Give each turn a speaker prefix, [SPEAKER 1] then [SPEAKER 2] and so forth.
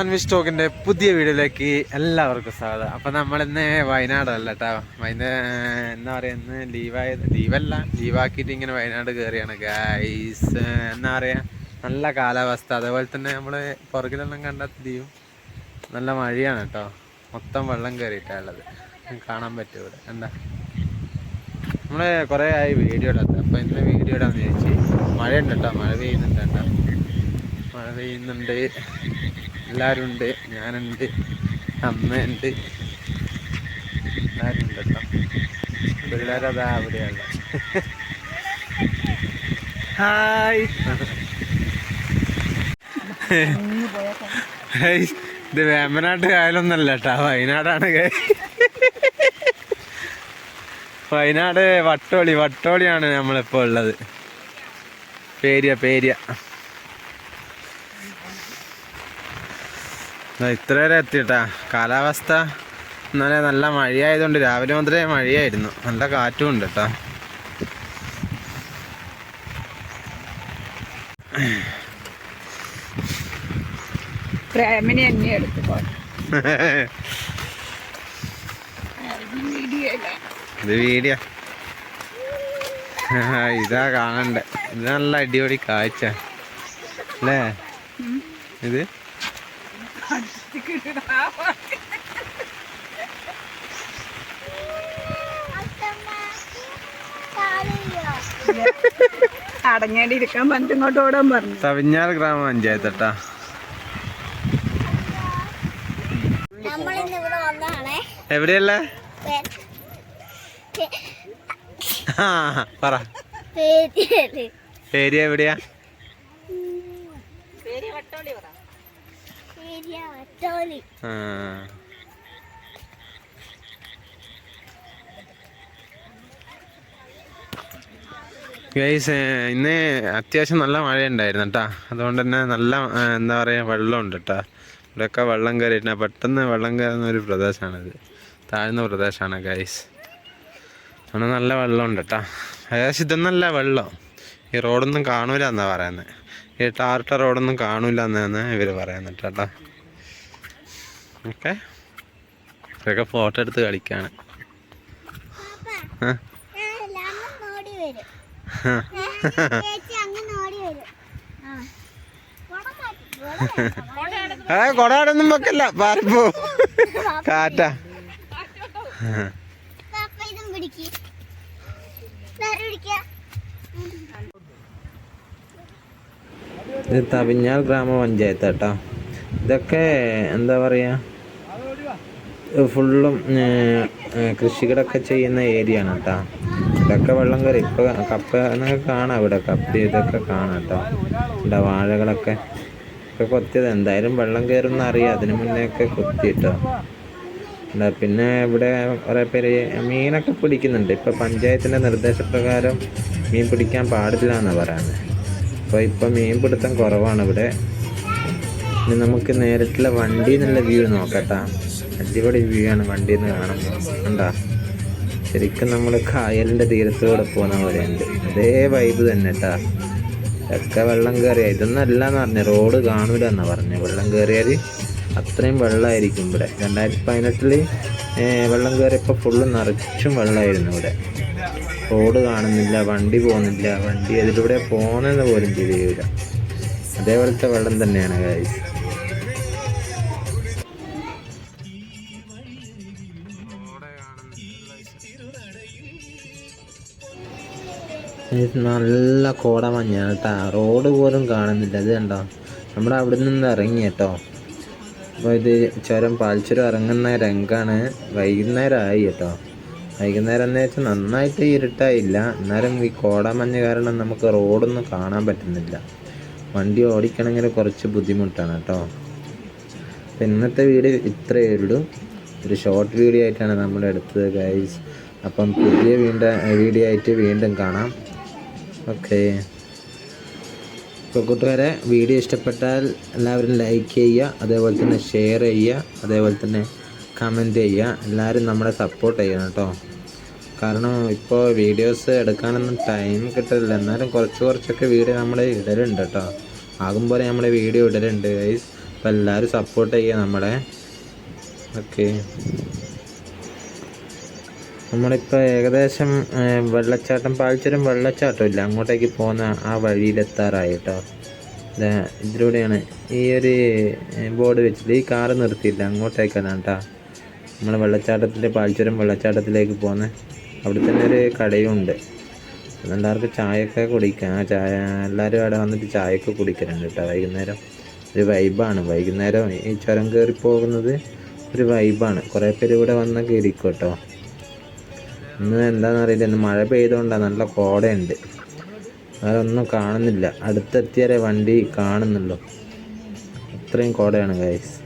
[SPEAKER 1] അൻവിഷ് ടോക്കിന്റെ പുതിയ വീഡിയോയിലേക്ക് എല്ലാവർക്കും സ്വാഗതം. അപ്പൊ നമ്മളിന്ന് വയനാടല്ല കേട്ടോ വൈകുന്നേ എന്താ പറയാ ഇന്ന് ലീവായത് ലീവല്ല ലീവാക്കിയിട്ട് ഇങ്ങനെ വയനാട് കയറിയാണ് ഗൈസ് എന്താ പറയാ നല്ല കാലാവസ്ഥ. അതേപോലെ തന്നെ നമ്മൾ പുറകിലെല്ലാം കണ്ട തീയും നല്ല മഴയാണ് കേട്ടോ മൊത്തം വെള്ളം കയറിയിട്ടുള്ളത് കാണാൻ പറ്റും ഇവിടെ. എന്താ? നമ്മൾ കുറേ ആയി വീഡിയോ ഇടാത്ത അപ്പൊ ഇന്ന് വീഡിയോ ഇടാന്ന് വിചാരിച്ച് മഴയുണ്ട് കേട്ടോ മഴ പെയ്യുന്നുണ്ട് കേട്ടോ മഴ പെയ്യുന്നുണ്ട്. എല്ലാവരും ഉണ്ട് ഞാനുണ്ട് അമ്മയുണ്ട്. എല്ലാവരും ഉണ്ട് കേട്ടോ പിള്ളേരതാ അവിടെയുള്ള. ഹായ്. ഇത് വേമ്പനാട്ട് കായലൊന്നല്ല കേട്ടാ വയനാടാണ്. വയനാട് വട്ടോളി വട്ടോളിയാണ് നമ്മളിപ്പോ ഉള്ളത്. പേരിയ പേരിയ. ഇത്ര വരെ എത്തിട്ടാ കാലാവസ്ഥ ഇന്നലെ നല്ല മഴയായതുകൊണ്ട് രാവിലെ മുതലേ മഴയായിരുന്നു. നല്ല കാറ്റും ഉണ്ട് കേട്ടോ
[SPEAKER 2] പ്രേമിനെ എന്നെ എടുത്തു വീഡിയോയില്ല
[SPEAKER 1] ഇത് വീഡിയോ. ഇതാ കാണണ്ടേ. ഇത് നല്ല അടിപൊളി കാഴ്ച. അല്ലേ? ഇത്?
[SPEAKER 2] അടങ്ങേണ്ടി ഇരിക്കാൻ പറഞ്ഞിട്ട് ഇങ്ങോട്ട് ഓടാൻ പറഞ്ഞു.
[SPEAKER 1] തവിഞ്ഞാൽ ഗ്രാമപഞ്ചായത്ത് കേട്ടാ
[SPEAKER 3] നമ്മളിന്ന് ഇവിടെ വന്നതാണേ.
[SPEAKER 1] എവിടെയല്ലേ? ആ പറ.
[SPEAKER 3] പേര്
[SPEAKER 1] എവിടെയാ
[SPEAKER 3] പേര് വട്ടോലി
[SPEAKER 1] ആ. ഗൈസ് ഇന്ന് അത്യാവശ്യം നല്ല മഴ ഉണ്ടായിരുന്നു കേട്ടാ അതുകൊണ്ട് തന്നെ നല്ല എന്താ പറയുക വെള്ളമുണ്ട് കേട്ടാ ഇവിടെയൊക്കെ വെള്ളം കയറിയിട്ട് പെട്ടെന്ന് വെള്ളം കയറുന്ന ഒരു പ്രദേശമാണിത്. താഴ്ന്ന പ്രദേശമാണ് ഗൈസ്. അവിടെ നല്ല വെള്ളമുണ്ട് കേട്ടാ ഏകദേശം ഇതൊന്നല്ല വെള്ളം. ഈ റോഡൊന്നും കാണൂല എന്നാ പറയുന്നത് ഈ ടാർട്ട റോഡൊന്നും കാണൂല എന്നാണ് ഇവർ പറയുന്നത് കേട്ടോ. ഓക്കെ. ഇതൊക്കെ ഫോട്ടോ എടുത്ത് കളിക്കാണ്. ഏ കൊടാടൊന്നും വെക്കല്ല. പാറിപ്പോ കാറ്റാ.
[SPEAKER 3] പിടിക്ക്. പിടിക്കാ?
[SPEAKER 1] ഇത് തവിഞ്ഞാൽ ഗ്രാമപഞ്ചായത്ത് കേട്ടോ ഇതൊക്കെ എന്താ പറയുക ഫുള്ളും കൃഷികളൊക്കെ ചെയ്യുന്ന ഏരിയ ആണ് കേട്ടോ ഇതൊക്കെ വെള്ളം കയറി ഇപ്പൊ കപ്പ എന്നൊക്കെ കാണാം ഇവിടെ കപ്പ ഇതൊക്കെ കാണാം കേട്ടോ ഇവിടെ വാഴകളൊക്കെ ഒക്കെ കൊത്തിയത്. എന്തായാലും വെള്ളം കയറുന്ന അറിയാം അതിന് മുന്നേ ഒക്കെ കൊത്തി കേട്ടോ പിന്നെ ഇവിടെ കുറേ പേര് മീനൊക്കെ പിടിക്കുന്നുണ്ട്. ഇപ്പൊ പഞ്ചായത്തിന്റെ നിർദ്ദേശപ്രകാരം മീൻ പിടിക്കാൻ പാടില്ല എന്നാണ് പറയുന്നത്. അപ്പോൾ ഇപ്പം മീൻ പിടുത്തം കുറവാണ് ഇവിടെ. ഇനി നമുക്ക് നേരിട്ടുള്ള വണ്ടി എന്നുള്ള വ്യൂ നോക്കട്ടാ. അടിപൊളി വ്യൂ ആണ് വണ്ടിയിൽ നിന്ന് കാണുമ്പോൾ കണ്ടാ? ശരിക്കും നമ്മൾ കായലിന്റെ തീരത്തൂടെ പോകുന്ന പോലെയുണ്ട്. അതേ വൈബ് തന്നെ കേട്ടാ ഒക്കെ വെള്ളം കയറിയ ഇതൊന്നല്ല എന്ന് പറഞ്ഞു റോഡ് കാണൂല എന്നാ പറഞ്ഞു. വെള്ളം കയറിയാൽ അത്രയും വെള്ളമായിരിക്കും ഇവിടെ. രണ്ടായിരത്തി പതിനെട്ടിൽ വെള്ളം കയറിയപ്പോൾ ഫുള്ള് നിറച്ചും വെള്ളമായിരുന്നു ഇവിടെ. റോഡ് കാണുന്നില്ല വണ്ടി പോകുന്നില്ല വണ്ടി അതിലൂടെ പോകുന്നത് പോലും തിരിയില്ല അതേപോലത്തെ വെള്ളം തന്നെയാണ് കാര്യം നല്ല കോട മഞ്ഞാണ് കേട്ടോ റോഡ് പോലും കാണുന്നില്ല ഇത് കണ്ടോ? നമ്മുടെ അവിടെ നിന്ന് ഇറങ്ങി കേട്ടോ. അപ്പോൾ ഇത് ചുരം പാൽച്ചുരം ഇറങ്ങുന്ന രംഗാണ്. വൈകുന്നേരമായി കേട്ടോ. വൈകുന്നേരം എന്ന് വെച്ചാൽ നന്നായിട്ട് ഇരുട്ടായില്ല. എന്നാലും ഈ കോടമഞ്ഞ് കാരണം നമുക്ക് റോഡൊന്നും കാണാൻ പറ്റുന്നില്ല. വണ്ടി ഓടിക്കണമെങ്കിൽ കുറച്ച് ബുദ്ധിമുട്ടാണ് കേട്ടോ. അപ്പം ഇന്നത്തെ വീഡിയോ ഇത്രയേ ഉള്ളൂ. ഒരു ഷോർട്ട് വീഡിയോ ആയിട്ടാണ് നമ്മൾ എടുത്തത് ഗൈസ് അപ്പം പുതിയ വീണ്ടും വീഡിയോ ആയിട്ട് വീണ്ടും കാണാം. ഓക്കെ ഇപ്പോൾ കൂട്ടുകാരെ വീഡിയോ ഇഷ്ടപ്പെട്ടാൽ എല്ലാവരും ലൈക്ക് ചെയ്യുക അതേപോലെ തന്നെ ഷെയർ ചെയ്യുക അതേപോലെ തന്നെ കമന്റ് ചെയ്യുക. എല്ലാവരും നമ്മളെ സപ്പോർട്ട് ചെയ്യണം കേട്ടോ. കാരണം ഇപ്പോൾ വീഡിയോസ് എടുക്കാനൊന്നും ടൈം കിട്ടില്ല എന്നാലും കുറച്ച് കുറച്ചൊക്കെ വീഡിയോ നമ്മൾ ഇടലുണ്ട് കേട്ടോ. ആകും പോലെ നമ്മൾ വീഡിയോ ഇടലുണ്ട് ഗൈസ് അപ്പം എല്ലാവരും സപ്പോർട്ട് ചെയ്യുക നമ്മളെ. ഓക്കെ നമ്മളിപ്പോൾ ഏകദേശം വെള്ളച്ചാട്ടം പാൽച്ചുരം വെള്ളച്ചാട്ടം ഇല്ല. അങ്ങോട്ടേക്ക് പോകുന്ന ആ വഴിയിലെത്താറായി കേട്ടോ. ഇതിലൂടെയാണ് ഈ ഒരു ബോർഡ് വെച്ചിട്ട് ഈ കാറ് നിർത്തിയില്ല. അങ്ങോട്ടേക്കാണ് കേട്ടോ. നമ്മൾ വെള്ളച്ചാട്ടത്തിന്റെ പാൽച്ചുരം വെള്ളച്ചാട്ടത്തിലേക്ക് പോകുന്ന. അവിടെ തന്നെ ഒരു കടയുണ്ട്. എല്ലാവർക്കും ചായയൊക്കെ കുടിക്കാം. ആ ചായ എല്ലാവരും അവിടെ വന്നിട്ട് ചായയൊക്കെ കുടിക്കലുണ്ട് കേട്ടോ. വൈകുന്നേരം ഒരു വൈബാണ് വൈകുന്നേരം ഈ ചുരം കയറി പോകുന്നത് ഒരു വൈബാണ് കുറേ പേര് ഇവിടെ വന്നൊക്കെ ഇരിക്കും കേട്ടോ. ഇന്ന് എന്താണെന്നറിയില്ല ഇന്ന് മഴ പെയ്തുകൊണ്ടാണ് നല്ല കോടയുണ്ട്. വേറെ ഒന്നും കാണുന്നില്ല. അടുത്തെത്തിയാലേ വണ്ടി കാണുന്നുള്ളൂ. അത്രയും കോടയാണ് ഗൈസ്